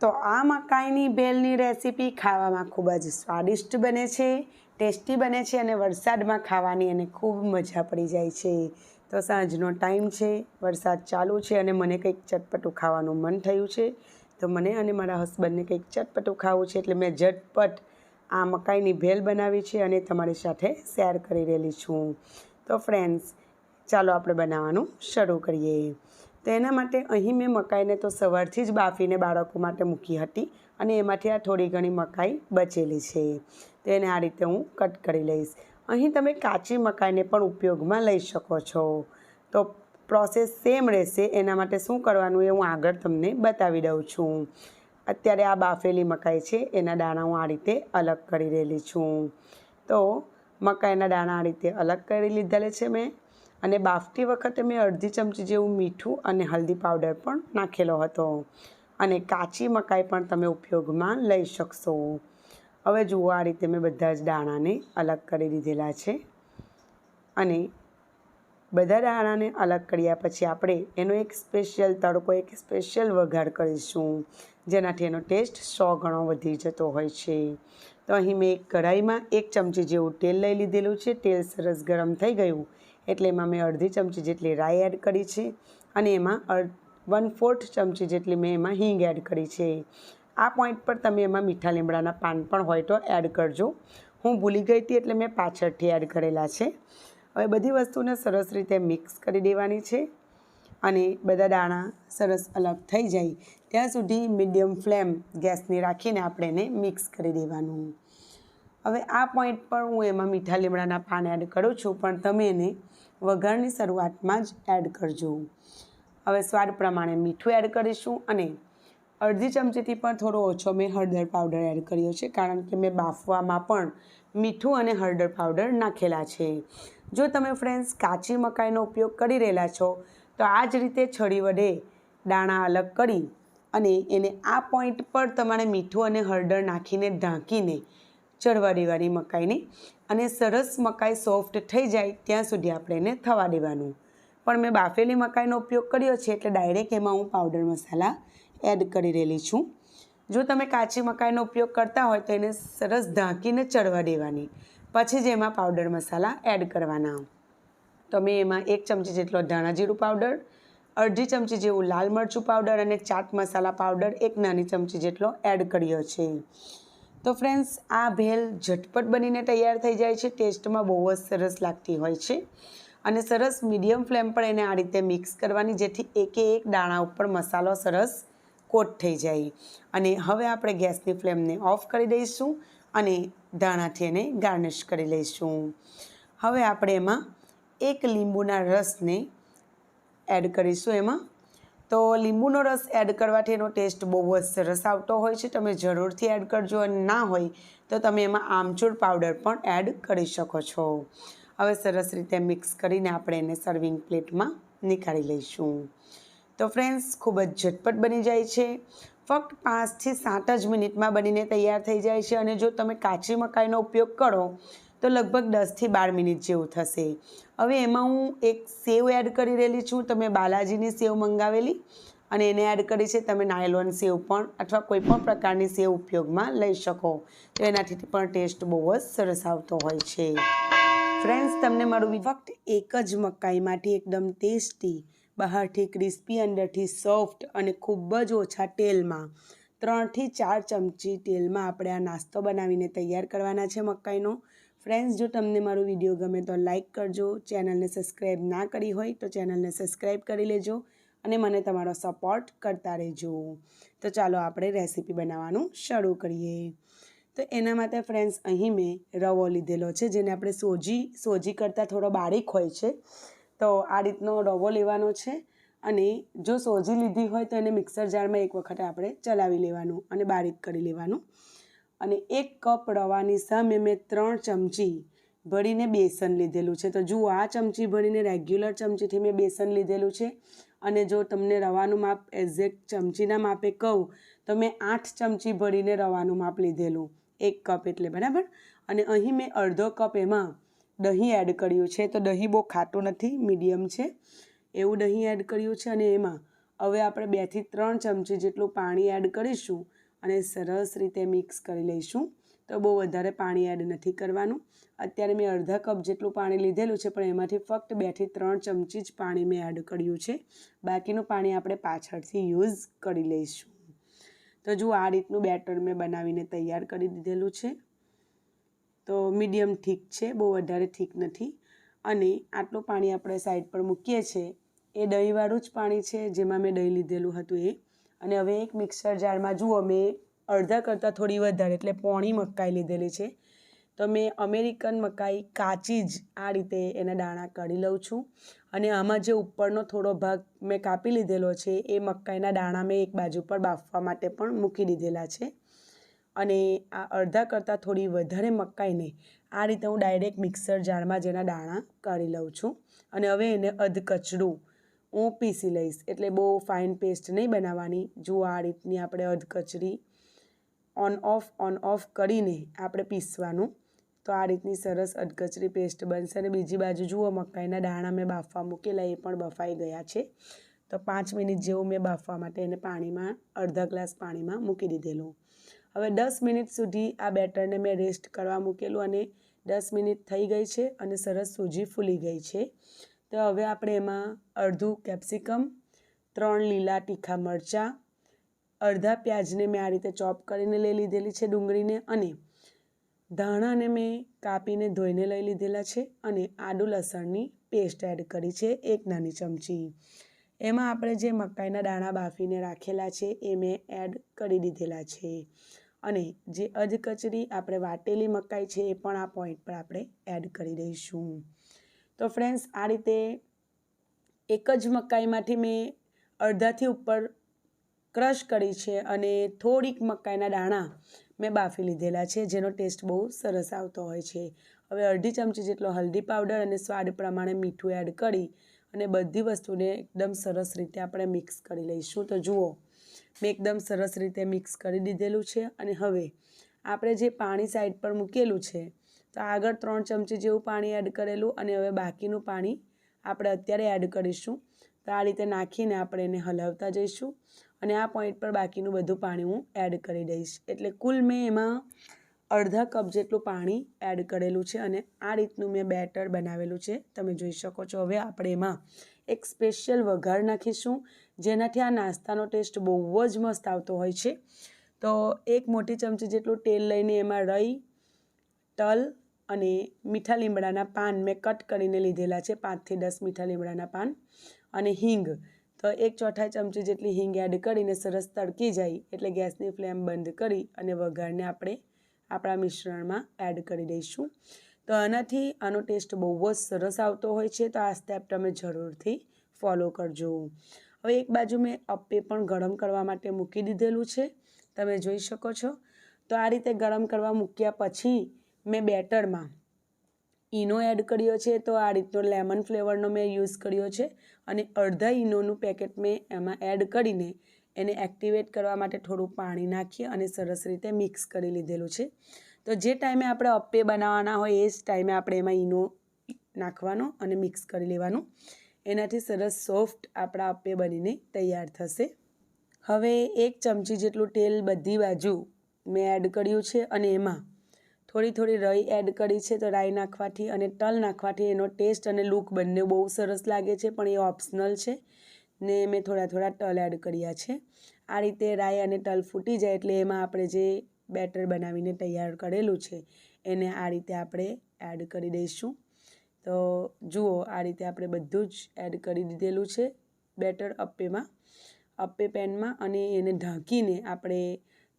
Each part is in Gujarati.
તો આ મકાઈની ભેલની રેસીપી ખાવામાં ખૂબ જ સ્વાદિષ્ટ બને છે, ટેસ્ટી બને છે અને વરસાદમાં ખાવાની અને ખૂબ મજા પડી જાય છે. તો સાંજનો ટાઈમ છે, વરસાદ ચાલુ છે અને મને કંઈક ચટપટું ખાવાનું મન થયું છે. તો મને અને મારા હસબન્ડને કંઈક ચટપટું ખાવું છે એટલે મેં ઝટપટ આ મકાઈની ભેલ બનાવી છે અને તમારી સાથે શેર કરી રહેલી છું. તો ફ્રેન્ડ્સ, ચાલો આપણે બનાવવાનું શરૂ કરીએ. તો એના માટે અહીં મેં મકાઈને તો સવારથી જ બાફીને બાળકો માટે મૂકી હતી અને એમાંથી આ થોડી ઘણી મકાઈ બચેલી છે. તો એને આ રીતે હું કટ કરી લઈશ. અહીં તમે કાચી મકાઈને પણ ઉપયોગમાં લઈ શકો છો. તો પ્રોસેસ સેમ રહેશે. એના માટે શું કરવાનું એ હું આગળ તમને બતાવી દઉં છું. અત્યારે આ બાફેલી મકાઈ છે. એના દાણા હું આ રીતે અલગ કરી રહેલી છું. તો મકાઈના દાણા આ રીતે અલગ કરી લીધેલા છે મેં. અને બાફતી વખતે મેં અડધી ચમચી જેવું મીઠું અને હલ્દી પાવડર પણ નાખેલો હતો. અને કાચી મકાઈ પણ તમે ઉપયોગમાં લઈ શકશો. હવે જુઓ આ રીતે મેં બધા જ દાણાને અલગ કરી દીધેલા છે. અને બધા દાણાને અલગ કર્યા પછી આપણે એનો એક સ્પેશિયલ તડકો, એક સ્પેશિયલ વઘાર કરીશું, જેનાથી એનો ટેસ્ટ સો ગણો વધી જતો હોય છે. તો અહીં મેં એક કઢાઈમાં એક ચમચી જેવું તેલ લઈ લીધેલું છે. તેલ સરસ ગરમ થઈ ગયું. એટલે એમાં મેં અડધી ચમચી જેટલી રાઈ એડ કરી છે અને એમાં વન ફોર્થ ચમચી જેટલી મેં એમાં હિંગ એડ કરી છે. આ પોઈન્ટ પર તમે એમાં મીઠા લીમડાના પાન પણ હોય તો એડ કરજો. હું ભૂલી ગઈ હતી એટલે મેં પાછળથી એડ કરેલા છે. હવે બધી વસ્તુને સરસ રીતે મિક્સ કરી દેવાની છે અને બધા દાણા સરસ અલગ થઈ જાય. ત્યાં સુધી મીડિયમ ફ્લેમ ગેસની રાખીને આપણે એને મિક્સ કરી દેવાનું. હવે આ પોઈન્ટ પર હું એમાં મીઠા લીમડાના પાન એડ કરું છું, પણ તમે એને વઘારની શરૂઆતમાં જ એડ કરજો. હવે સ્વાદ પ્રમાણે મીઠું એડ કરીશું અને અડધી ચમચીથી પણ થોડો ઓછો મેં હળદર પાવડર એડ કર્યો છે, કારણ કે મેં બાફવામાં પણ મીઠું અને હળદર પાવડર નાખેલા છે. જો તમે ફ્રેન્ડ્સ કાચી મકાઈનો ઉપયોગ કરી રહેલા છો, તો આ જ રીતે છડી વડે દાણા અલગ કરી અને એને આ પોઈન્ટ પર તમારે મીઠું અને હળદર નાખીને ઢાંકીને ચડવા દેવાની મકાઈને અને સરસ મકાઈ સોફ્ટ થઈ જાય ત્યાં સુધી આપણે એને થવા દેવાનું. પણ મેં બાફેલી મકાઈનો ઉપયોગ કર્યો છે એટલે ડાયરેક્ટ એમાં હું પાવડર મસાલા એડ કરી રહેલી છું. જો તમે કાચી મકાઈનો ઉપયોગ કરતા હોય તો એને સરસ ઢાંકીને ચડવા દેવાની. પછી જ એમાં પાવડર મસાલા એડ કરવાના. તો મેં એમાં એક ચમચી જેટલો ધાણા જીરું પાવડર, અડધી ચમચી જેવું લાલ મરચું પાવડર અને ચાટ મસાલા પાવડર એક નાની ચમચી જેટલો એડ કર્યો છે. તો ફ્રેન્ડ્સ આ ભેલ ઝટપટ બનીને તૈયાર થઈ જાય છે. ટેસ્ટમાં બહુ જ સરસ લાગતી હોય છે. અને સરસ મીડિયમ ફ્લેમ પર એને આ રીતે મિક્સ કરવાની, જેથી એકે એક દાણા ઉપર મસાલો સરસ કોટ થઈ જાય. અને હવે આપણે ગેસની ફ્લેમને ઓફ કરી દઈશું અને ધાણાથી એને ગાર્નિશ કરી લઈશું. હવે આપણે એમાં એક લીંબુના રસને એડ કરીશું એમાં. તો લીંબુનો રસ એડ કરવાથી એનો ટેસ્ટ બહુ જ સરસ આવતો હોય છે. તમે જરૂરથી એડ કરજો અને ના હોય તો તમે એમાં આમચૂર પાવડર પણ એડ કરી શકો છો. હવે સરસ રીતે મિક્સ કરીને આપણે એને સર્વિંગ પ્લેટમાં નીકાળી લઈશું. તો ફ્રેન્ડ્સ ખૂબ જ ઝટપટ બની જાય છે. ફક્ત પાંચથી સાત જ મિનિટમાં બનીને તૈયાર થઈ જાય છે અને જો તમે કાચી મકાઈનો ઉપયોગ કરો તો લગભગ દસથી બાર મિનિટ જેવું થશે. હવે એમાં હું એક સેવ એડ કરી રહેલી છું. તમે બાલાજીની સેવ મંગાવેલી અને એને એડ કરી છે. તમે નાયલોન સેવ પણ અથવા કોઈ પણ પ્રકારની સેવ ઉપયોગમાં લઈ શકો. તો એનાથી પણ ટેસ્ટ બહુ જ સરસ આવતો હોય છે. ફ્રેન્ડ્સ, તમને મારું ફક્ત એક જ મકાઈમાંથી એકદમ ટેસ્ટી, બહારથી ક્રિસ્પી, અંદરથી સોફ્ટ અને ખૂબ જ ઓછા તેલમાં, ત્રણથી ચાર ચમચી તેલમાં આપણે આ નાસ્તો બનાવીને તૈયાર કરવાના છે મકાઈનો. ફ્રેન્ડ્સ જો તમને મારો વીડિયો ગમે તો લાઇક કરજો. ચેનલને સબસ્ક્રાઈબ ના કરી હોય તો ચેનલને સબસ્ક્રાઈબ કરી લેજો અને મને તમારો સપોર્ટ કરતા રહેજો. તો ચાલો આપણે રેસીપી બનાવવાનું શરૂ કરીએ. તો એના માટે ફ્રેન્ડ્સ અહીં મેં રવો લીધેલો છે, જેને આપણે સોજી સોજી કરતાં થોડો બારીક હોય છે. તો આ રીતનો રવો લેવાનો છે અને જો સોજી લીધી હોય તો એને મિક્સર જારમાં એક વખત આપણે ચલાવી લેવાનું અને બારીક કરી લેવાનું. અને એક કપ રવાની સામે મેં ત્રણ ચમચી ભરીને બેસન લીધેલું છે. તો જુઓ, આ ચમચી ભરીને રેગ્યુલર ચમચીથી મેં બેસન લીધેલું છે. અને જો તમને રવાનું માપ એક્ઝેક્ટ ચમચીના માપે કહું, તો મેં આઠ ચમચી ભરીને રવાનું માપ લીધેલું. એક કપ એટલે બરાબર? અને અહીં મેં અડધો કપ એમાં દહીં એડ કર્યું છે. તો દહીં બહુ ખાટું નથી મીડિયમ છે. એવું દહીં એડ કર્યું છે અને એમાં હવે આપણે બેથી ત્રણ ચમચી જેટલું પાણી એડ કરીશું. અને સરસ રીતે મિક્સ કરી લઈશું. તો બહુ વધારે પાણી એડ નથી કરવાનું. અત્યારે મેં અડધા કપ જેટલું પાણી લીધેલું છે, પણ એમાંથી ફક્ત બેથી ત્રણ ચમચી જ પાણી મેં એડ કર્યું છે. બાકીનું પાણી આપણે પાછળથી યુઝ કરી લઈશું. તો જુઓ, આ રીતનું બેટર મેં બનાવીને તૈયાર કરી દીધેલું છે. તો મીડિયમ ઠીક છે, બહુ વધારે ઠીક નથી. અને આટલું પાણી આપણે સાઈડ પર મૂકીએ છીએ. એ દહીંવાળું જ પાણી છે, જેમાં મેં દહીં લીધેલું હતું એ. અને હવે એક મિક્સર જારમાં જુઓ, મેં અડધા કરતાં થોડી વધારે, એટલે પોણી મકાઈ લીધેલી છે. તો મેં અમેરિકન મકાઈ કાચી જ આ રીતે એના દાણા કાઢી લઉં છું. અને આમાં જે ઉપરનો થોડો ભાગ મેં કાપી લીધેલો છે, એ મકાઈના દાણા મેં એક બાજુ પર બાફવા માટે પણ મૂકી દીધેલા છે. અને આ અડધા કરતાં થોડી વધારે મકાઈને આ રીતે હું ડાયરેક્ટ મિક્સર જારમાં જેના દાણા કાઢી લઉં છું. અને હવે એને અધકચરું હું પીસી લઈશ. એટલે બહુ ફાઇન પેસ્ટ નહીં બનાવવાની. જુઓ આ રીતની આપણે અધકચરી ઓન ઓફ ઓન ઓફ કરીને આપણે પીસવાનું. તો આ રીતની સરસ અધકચરી પેસ્ટ બનશે. અને બીજી બાજુ જુઓ મકાઈના દાણા મેં બાફવા મૂકેલા, એ પણ બફાઈ ગયા છે. તો પાંચ મિનિટ જેવું મેં બાફવા માટે એને પાણીમાં, અડધા ગ્લાસ પાણીમાં મૂકી દીધેલું. હવે દસ મિનિટ સુધી આ બેટરને મેં રેસ્ટ કરવા મૂકેલું અને દસ મિનિટ થઈ ગઈ છે અને સરસ સૂજી ફૂલી ગઈ છે. તો હવે આપણે એમાં અડધું કેપ્સિકમ, ત્રણ લીલા તીખા મરચાં, અડધા પ્યાજને મેં આ રીતે ચોપ કરીને લઈ લીધેલી છે ડુંગળીને અને ધાણાને મેં કાપીને ધોઈને લઈ લીધેલા છે અને આદુ લસણની પેસ્ટ એડ કરી છે એક નાની ચમચી. એમાં આપણે જે મકાઈના દાણા બાફીને રાખેલા છે એ મેં એડ કરી દીધેલા છે. અને જે અધકચરી આપણે વાટેલી મકાઈ છે એ પણ આ પોઈન્ટ પર આપણે એડ કરી દઈશું. તો ફ્રેન્ડ્સ આ રીતે એક જ મકાઈમાંથી મેં અડધાથી ઉપર ક્રશ કરી છે અને થોડીક મકાઈના દાણા મેં બાફી લીધેલા છે, જેનો ટેસ્ટ બહુ સરસ આવતો હોય છે. હવે અડધી ચમચી જેટલો હલ્દી પાવડર અને સ્વાદ પ્રમાણે મીઠું એડ કરી અને બધી વસ્તુને એકદમ સરસ રીતે આપણે મિક્સ કરી લઈશું. તો જુઓ, મેં એકદમ સરસ રીતે મિક્સ કરી દીધેલું છે અને હવે આપણે જે પાણી સાઈડ પર મૂકેલું છે તો આગળ ત્રણ ચમચી જેવું પાણી એડ કરેલું અને હવે બાકીનું પાણી આપણે અત્યારે એડ કરીશું. તો આ રીતે નાખીને આપણે એને હલાવતા જઈશું અને આ પોઈન્ટ પર બાકીનું બધું પાણી હું એડ કરી દઈશ. એટલે કુલ મેં એમાં અડધા કપ જેટલું પાણી એડ કરેલું છે અને આ રીતનું મેં બેટર બનાવેલું છે. તમે જોઈ શકો છો હવે આપણે એમાં એક સ્પેશિયલ વઘાર નાખીશું. જેનાથી આ નાસ્તાનો ટેસ્ટ બહુ જ મસ્ત આવતો હોય છે. તો એક મોટી ચમચી જેટલું તેલ લઈને એમાં રઈ તલ અને મીઠા લીમડાના પાન મેં કટ કરીને લીધેલા છે, પાંચથી દસ મીઠા લીમડાના પાન અને હિંગ. તો એક ચોથા ચમચી જેટલી હિંગ એડ કરીને સરસ તડકી જાય એટલે ગેસની ફ્લેમ બંધ કરી અને વઘારને આપણે આપણા મિશ્રણમાં એડ કરી દઈશું. તો આનાથી આનો ટેસ્ટ બહુ જ સરસ આવતો હોય છે, તો આ સ્ટેપ તમે જરૂરથી ફોલો કરજો. હવે એક બાજુ મેં અપ્પે પણ ગરમ કરવા માટે મૂકી દીધેલું છે, તમે જોઈ શકો છો. તો આ રીતે ગરમ કરવા મૂક્યા પછી મેં બેટરમાં ઈનો એડ કર્યો છે તો આ રીતનો લેમન ફ્લેવરનો મેં યુઝ કર્યો છે અને અડધા ઈનોનું પેકેટ મેં એમાં એડ કરીને એને એક્ટિવેટ કરવા માટે થોડું પાણી નાખી અને સરસ રીતે મિક્સ કરી લીધેલું છે. તો જે ટાઈમે આપણે અપ્પે બનાવવાના હોય એ જ ટાઈમે આપણે એમાં ઈનો નાખવાનો અને મિક્સ કરી લેવાનું. એનાથી સરસ સોફ્ટ આપણા અપ્પે બનીને તૈયાર થશે. હવે એક ચમચી જેટલું તેલ બધી બાજુ મેં એડ કર્યું છે અને એમાં થોડી થોડી રઈ એડ કરી છે તો રાઈ નાખવાથી અને તલ નાખવાથી એનો ટેસ્ટ અને લુક બંને બહુ સરસ લાગે છે, પણ એ ઓપ્શનલ છે. ને મેં થોડા થોડા તલ એડ કર્યા છે. આ રીતે રાઈ અને તલ ફૂટી જાય એટલે એમાં આપણે જે બેટર બનાવીને તૈયાર કરેલું છે, એને આ રીતે આપણે એડ કરી દઈશું. તો જુઓ, આ રીતે આપણે બધું જ એડ કરી દીધેલું છે. બેટર અપ્પેમાં, અપ્પે પેનમાં અને એને ઢાંકીને આપણે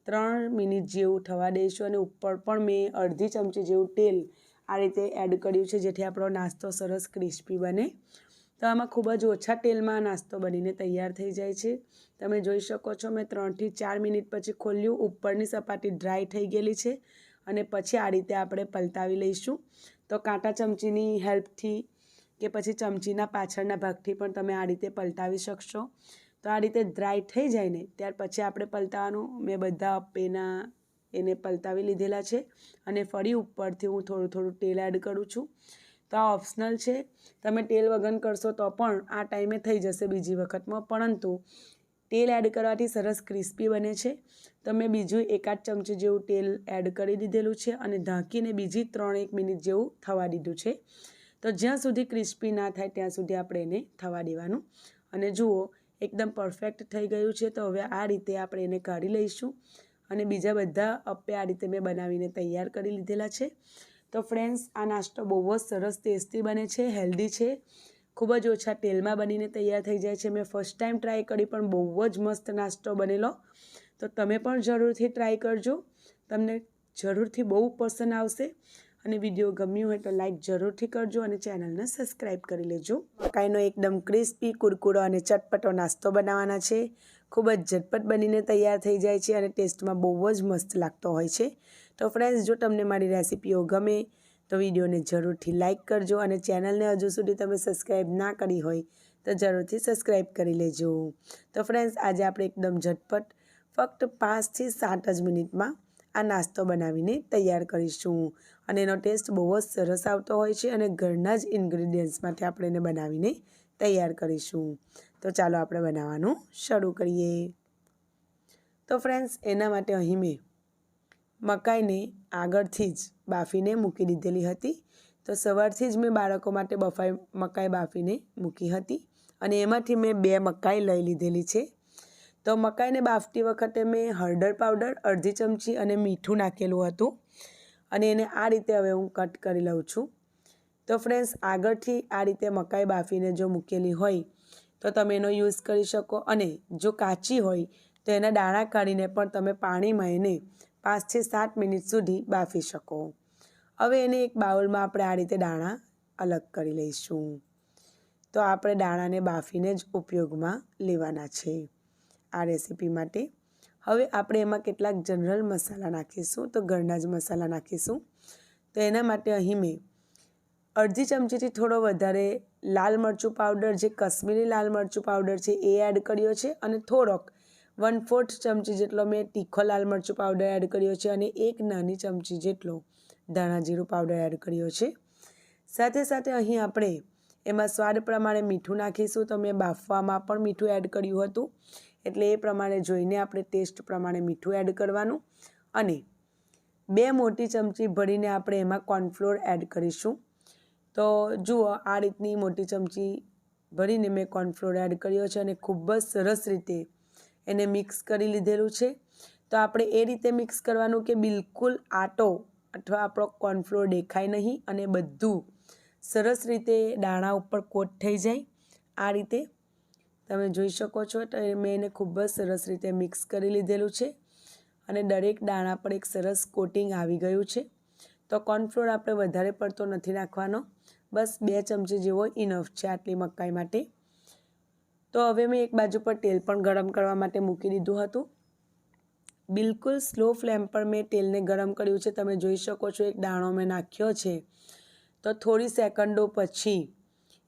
ત્રણ મિનિટ જેવું થવા દઈશું અને ઉપર પણ મેં અડધી ચમચી જેવું તેલ આ રીતે એડ કર્યું છે, જેથી આપણો નાસ્તો સરસ ક્રિસ્પી બને. તો આમાં ખૂબ જ ઓછા તેલમાં નાસ્તો બનીને તૈયાર થઈ જાય છે. તમે જોઈ શકો છો, મેં ત્રણથી ચાર મિનિટ પછી ખોલ્યું. ઉપરની સપાટી ડ્રાય થઈ ગયેલી છે અને પછી આ રીતે આપણે પલટાવી લઈશું. તો કાંટા ચમચીની હેલ્પથી કે પછી ચમચીના પાછળના ભાગથી પણ તમે આ રીતે પલટાવી શકશો. તો આ રીતે ડ્રાય થઈ જાય ને, ત્યાર પછી આપણે પલતાવાનું મેં બધા પેના એને પલટાવી લીધેલા છે અને ફરી ઉપરથી હું થોડું થોડું તેલ એડ કરું છું. તો આ ઓપ્શનલ છે. તમે તેલ વગર કરશો તો પણ આ ટાઈમે થઈ જશે બીજી વખતમાં. પરંતુ તેલ એડ કરવાથી સરસ ક્રિસ્પી બને છે. તો મેં બીજું એકાદ ચમચી જેવું તેલ એડ કરી દીધેલું છે અને ઢાંકીને બીજી ત્રણ એક મિનિટ જેવું થવા દીધું છે. તો જ્યાં સુધી ક્રિસ્પી ના થાય ત્યાં સુધી આપણે એને થવા દેવાનું. અને જુઓ એકદમ પરફેક્ટ થઈ ગયું છે. તો હવે આ રીતે આપણે એને કાઢી લઈશું અને બીજા બધા અપ્પે આ રીતે મેં બનાવીને તૈયાર કરી લીધેલા છે. તો ફ્રેન્ડ્સ આ નાસ્તો બહુ જ સરસ ટેસ્ટી બને છે હેલ્ધી છે. ખૂબ જ ઓછા તેલમાં બનીને તૈયાર થઈ જાય છે. મેં ફર્સ્ટ ટાઈમ ટ્રાય કરી, પણ બહુ જ મસ્ત નાસ્તો બનેલો. તો તમે પણ જરૂરથી ટ્રાય કરજો. તમને જરૂરથી બહુ પસંદ આવશે. અને વીડિયો ગમ્યું હોય તો લાઇક જરૂરથી કરજો અને ચેનલને સબસ્ક્રાઈબ કરી લેજો. મકાઈનો એકદમ ક્રિસ્પી, કુરકુરો અને ચટપટો નાસ્તો બનાવવાના છે. ખૂબ જ ઝટપટ બનીને તૈયાર થઈ જાય છે અને ટેસ્ટમાં બહુ જ મસ્ત લાગતો હોય છે. તો ફ્રેન્ડ્સ જો તમને મારી રેસિપીઓ ગમે તો વિડીયોને જરૂરથી લાઇક કરજો અને ચેનલને હજુ સુધી તમે સબસ્ક્રાઈબ ના કરી હોય તો જરૂરથી સબસ્ક્રાઈબ કરી લેજો. તો ફ્રેન્ડ્સ આજે આપણે એકદમ ઝટપટ, ફક્ત પાંચથી સાત જ મિનિટમાં આ નાસ્તો બનાવીને તૈયાર કરીશું. અને એનો ટેસ્ટ બહુ જ સરસ આવતો હોય છે અને ઘરના જ ઇન્ગ્રીડિયન્ટ્સમાંથી આપણે એને બનાવીને તૈયાર કરીશું. તો ચાલો આપણે બનાવવાનું શરૂ કરીએ. તો ફ્રેન્ડ્સ એના માટે અહીં મેં મકાઈને આગળથી જ બાફીને મૂકી દીધેલી હતી. તો સવારથી જ મેં બાળકો માટે બફાઈ, મકાઈ બાફીને મૂકી હતી. અને એમાંથી મેં બે મકાઈ લઈ લીધેલી છે. તો મકાઈને બાફતી વખતે મેં હળદર પાવડર, અડધી ચમચી અને મીઠું નાખેલું હતું. અને એને આ રીતે હવે હું કટ કરી લઉં છું. તો ફ્રેન્ડ્સ, આગળથી આ રીતે મકાઈ બાફીને જો મૂકેલી હોય, તો તમે એનો યુઝ કરી શકો. અને જો કાચી હોય, તો એના દાણા કાઢીને પણ તમે પાણીમાં એને પાંચથી સાત મિનિટ સુધી બાફી શકો. હવે એને એક બાઉલમાં આપણે આ રીતે દાણા અલગ કરી લઈશું. તો આપણે દાણાને બાફીને જ ઉપયોગમાં લેવાના છે. આ રેસીપી માટે. હવે આપણે એમાં કેટલાક જનરલ મસાલા નાખીશું, તો ઘરના જ મસાલા નાખીશું. તો એના માટે અહીં મેં અડધી ચમચીથી થોડો વધારે લાલ મરચું પાવડર, જે કશ્મીરી લાલ મરચું પાવડર છે એ એડ કર્યો છે અને થોડોક વન ફોર્થ ચમચી જેટલો મેં તીખો લાલ મરચું પાવડર એડ કર્યો છે અને એક નાની ચમચી જેટલો ધાણા જીરું પાવડર એડ કર્યો છે. સાથે સાથે અહીં આપણે એમાં સ્વાદ પ્રમાણે મીઠું નાખીશું. તો મેં બાફવામાં પણ મીઠું એડ કર્યું હતું. એટલે એ પ્રમાણે જોઈને આપણે ટેસ્ટ પ્રમાણે મીઠું એડ કરવાનું અને બે મોટી ચમચી ભરીને આપણે એમાં કોર્નફ્લોર એડ કરીશું. તો જુઓ, આ રીતની મોટી ચમચી ભરીને મેં કોર્નફ્લોર એડ કર્યો છે અને ખૂબ જ સરસ રીતે એને મિક્સ કરી લીધેલું છે. તો આપણે એ રીતે મિક્સ કરવાનું કે બિલકુલ આટો અથવા આપણો કોર્નફ્લોર દેખાય નહીં અને બધું સરસ રીતે દાણા ઉપર કોટ થઈ જાય. આ રીતે તમે જોઈ શકો છો તો મેં એને ખૂબ જ સરસ રીતે મિક્સ કરી લીધેલું છે. અને દરેક દાણા પર એક સરસ કોટિંગ આવી ગયું છે. તો કોર્નફ્લોર આપણે વધારે પડતો નથી નાખવાનો. બસ બે ચમચી જેવો ઇનફ છે આટલી મકાઈ માટે. તો હવે મેં એક બાજુ પર તેલ પણ ગરમ કરવા માટે મૂકી દીધું હતું. બિલકુલ સ્લો ફ્લેમ પર મેં તેલને ગરમ કર્યું છે. તમે જોઈ શકો છો એક દાણો મેં નાખ્યો છે. તો થોડી સેકન્ડો પછી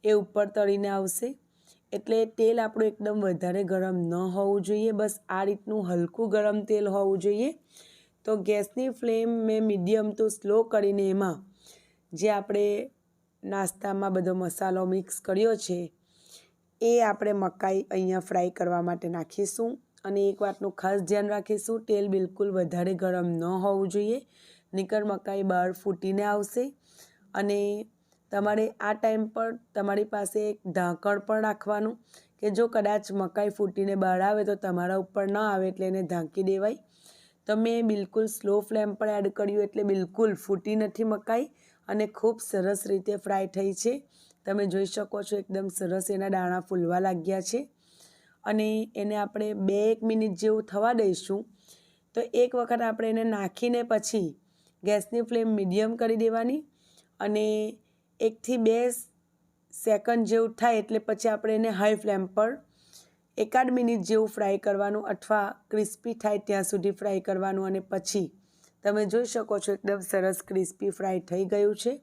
એ ઉપર તળીને આવશે. એટલે તેલ આપણું એકદમ વધારે ગરમ ન હોવું જોઈએ. બસ આ રીતનું હલકું ગરમ તેલ હોવું જોઈએ. તો ગેસની ફ્લેમ મેં મીડિયમ ટુ સ્લો કરીને એમાં જે આપણે નાસ્તામાં બધો મસાલો મિક્સ કર્યો છે, એ આપણે મકાઈ અહીંયા ફ્રાય કરવા માટે નાખીશું. અને એક વાતનું ખાસ ધ્યાન રાખીશું, તેલ બિલકુલ વધારે ગરમ ન હોવું જોઈએ. નીકળ મકાઈ બહાર ફૂટીને આવશે. અને તમારે આ ટાઈમ પર તમારી પાસે એક ઢાંકણ પણ રાખવાનું કે જો કદાચ મકાઈ ફૂટીને બહાર આવે તો તમારા ઉપર ન આવે એટલે એને ઢાંકી દેવાય. તો મેં બિલકુલ સ્લો ફ્લેમ પર એડ કર્યું એટલે બિલકુલ ફૂટી નથી મકાઈ અને ખૂબ સરસ રીતે ફ્રાય થઈ છે. તમે જોઈ શકો છો એકદમ સરસ એના દાણા ફૂલવા લાગ્યા છે. અને એને આપણે બે એક મિનિટ જેવું થવા દઈશું. તો એક વખત આપણે એને નાખીને પછી ગેસની ફ્લેમ મીડિયમ કરી દેવાની અને એકથી બે સેકન્ડ જેવું થાય એટલે પછી આપણે એને હાઈ ફ્લેમ પર એકાદ મિનિટ જેવું ફ્રાય કરવાનું અથવા ક્રિસ્પી થાય ત્યાં સુધી ફ્રાય કરવાનું અને પછી તમે જોઈ શકો છો એકદમ સરસ ક્રિસ્પી ફ્રાય થઈ ગયું છે.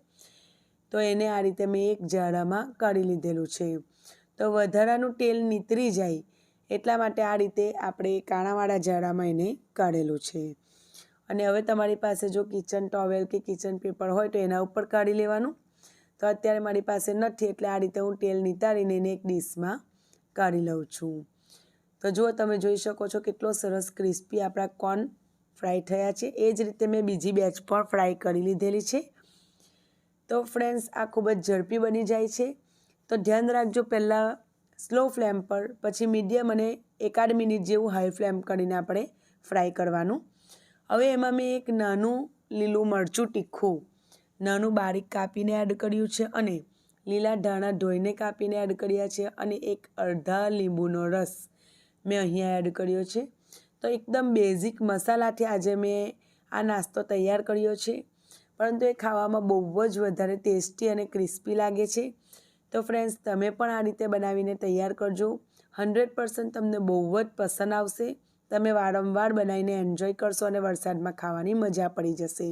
તો એને આ રીતે મેં એક જાડામાં કાઢી લીધેલું છે. તો વધારાનું તેલ નીતરી જાય એટલા માટે આ રીતે આપણે કાણાવાળા જાડામાં એને કાઢેલું છે. અને હવે તમારી પાસે જો કિચન ટોવેલ કે કિચન પેપર હોય તો એના ઉપર કાઢી લેવાનું. તો અત્યારે મારી પાસે નથી, એટલે આ રીતે હું તેલ નિતારીને એને એક ડીશમાં કાઢી લઉં છું. તો જુઓ, તમે જોઈ શકો છો કેટલો સરસ ક્રિસ્પી આપણા કોર્ન ફ્રાય થયા છે. એ જ રીતે મેં બીજી બેચ પણ ફ્રાય કરી લીધેલી છે. તો ફ્રેન્ડ્સ, આ ખૂબ જ ઝડપી બની જાય છે. તો ધ્યાન રાખજો, પહેલાં સ્લો ફ્લેમ પર, પછી મીડિયમ અને એકાદ મિનિટ જેવું હાઈ ફ્લેમ કરીને આપણે ફ્રાય કરવાનું. હવે એમાં મેં એક નાનું લીલું મરચું તીખું નાનું બારીક કાપીને એડ કર્યું છે અને લીલા ધાણા ધોઈને કાપીને એડ કર્યા છે અને એક અડધા લીંબુનો રસ મેં અહીંયા એડ કર્યો છે. તો એકદમ બેઝિક મસાલાથી આજે મેં આ નાસ્તો તૈયાર કર્યો છે. પરંતુ એ ખાવામાં બહુ જ વધારે ટેસ્ટી અને ક્રિસ્પી લાગે છે. તો ફ્રેન્ડ્સ, તમે પણ આ રીતે બનાવીને તૈયાર કરજો. હન્ડ્રેડ પર્સન્ટ તમને બહુ જ પસંદ આવશે. તમે વારંવાર બનાવીને એન્જોય કરશો અને વરસાદમાં ખાવાની મજા પડી જશે.